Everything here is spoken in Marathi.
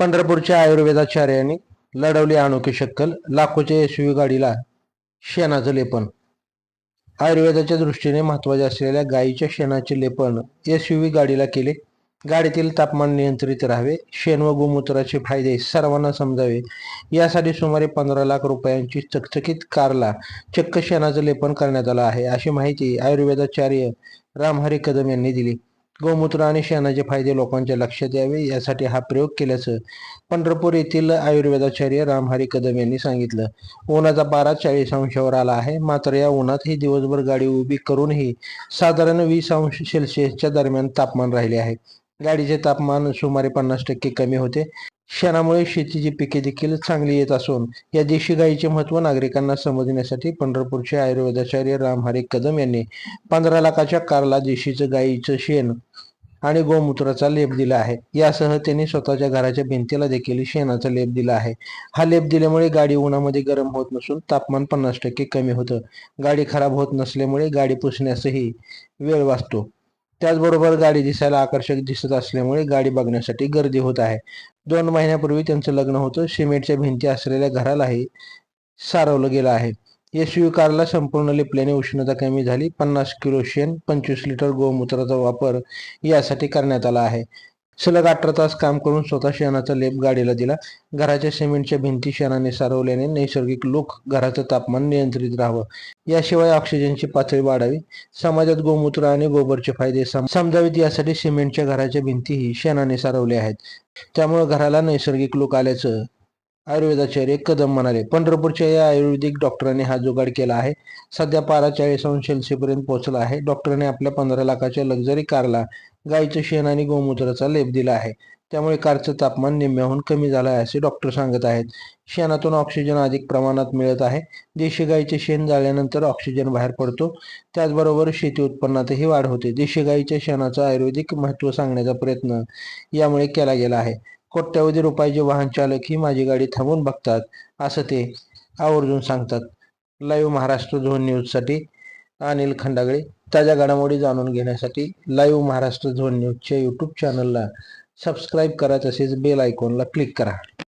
पंढरपूरच्या आयुर्वेदाचार्यांनी लढवली अनोखी शक्कल लाखोच्या एसयूव्ही गाडीला शेणाचं लेपन. आयुर्वेदाच्या दृष्टीने महत्त्वाचे असलेल्या गायीच्या शेणाचे लेपन एसयूव्ही गाडीला केले. गाडीतील तापमान नियंत्रित राहावे शेण व गोमूत्राचे फायदे सर्वांना समजावे. यासाठी सुमारे पंधरा लाख रुपयांची चकचकीत कारला चक्क शेणाचं लेपन करण्यात आलं आहे अशी माहिती आयुर्वेदाचार्य रामहरी कदम यांनी दिली. गोमूत्र आणि शेणाचे फायदे लोकांच्या लक्षात यावे यासाठी हा प्रयोग केल्याचं पंढरपूर येथील आयुर्वेदाचार्य रामहरी कदम यांनी सांगितलं. उन्हाचा पारा चाळीस अंशावर आला आहे मात्र या उन्हात ही दिवसभर गाडी उभी करूनही साधारण वीस अंश सेल्सिअसच्या दरम्यान तापमान राहिले आहे. गाडीचे तापमान सुमारे पन्नास टक्के कमी होते. शेणामुळे शेतीची पिके देखील चांगली येत असून या देशी गायीचे महत्त्व नागरिकांना समजण्यासाठी पंढरपूरचे आयुर्वेदाचार्य रामहरी कदम यांनी पंधरा लाखाच्या कारला देशीचं गायीचं शेण आणि गोमूत्राचा लेप दिला आहे. यासह त्यांनी स्वतःच्या घराच्या भिंतीला देखील शेणाचा लेप दिला आहे. हा लेप दिल्यामुळे गाडी उन्हामध्ये गरम होत नसून तापमान पन्नास टक्के कमी होतं. गाडी खराब होत नसल्यामुळे गाडी पुसण्यासही वेळ वाचतो. त्याचबरोबर गाडी दिसायला आकर्षक दिसत असल्यामुळे गाडी बघण्यासाठी गर्दी होत आहे. दोन महिन्यापूर्वी त्यांचं लग्न होतं. सिमेंटच्या भिंती असलेल्या घरालाही सारवलं गेलं आहे. एस यू कारला संपूर्ण लिपल्याने उष्णता कमी झाली. पन्नास किलो शेण पंचवीस लिटर गोमूत्राचा वापर यासाठी करण्यात आला आहे. सलग अठरा तास काम करून स्वतः शेणाचा लेप गाडीला दिला. घराच्या सिमेंटच्या भिंती शेणाने सारवल्याने नैसर्गिक लोक घराचं तापमान नियंत्रित राहावं. याशिवाय ऑक्सिजनची पातळी वाढावी. समाजात गोमूत्र आणि गोबरचे फायदे सम- समजावेत यासाठी सिमेंटच्या घराच्या भिंतीही शेणाने सारवल्या आहेत. त्यामुळे घराला नैसर्गिक लोक आल्याचं आयुर्वेदाचार्य कदम म्हणाले. पंढरपूरच्या या आयुर्वेदिक डॉक्टरांनी हा जुगाड केला आहे. सध्या पारा चाळीस अंश सेल्सिअसपर्यंत पोहोचला आहे. डॉक्टरांनी आपल्या पंधरा लाखाच्या लक्झरी कारला गायीचं शेण आणि गोमूत्राचा लेप दिला आहे. त्यामुळे कारचं तापमान निम्म्याहून कमी झालं आहे असे डॉक्टर सांगत आहेत. शेणातून ऑक्सिजन अधिक प्रमाणात मिळत आहे. देशी गाईचे शेण जाळल्यानंतर ऑक्सिजन बाहेर पडतो. त्याचबरोबर शेती उत्पन्नातही वाढ होते. देशी गाईच्या शेणाचं आयुर्वेदिक महत्त्व सांगण्याचा प्रयत्न यामुळे केला गेला आहे. कोट्यावधी रुपयाचे वाहन चालक ही माझी गाडी थांबून बघतात असं ते आवर्जून सांगतात. लाईव्ह महाराष्ट्र झोन न्यूजसाठी अनिल खंडागळे ताज्या घडामोडी जाणून घेण्यासाठी लाईव्ह महाराष्ट्र झोन न्यूजच्या यूट्यूब चॅनलला सबस्क्राईब करा तसेच बेल आयकॉनला क्लिक करा.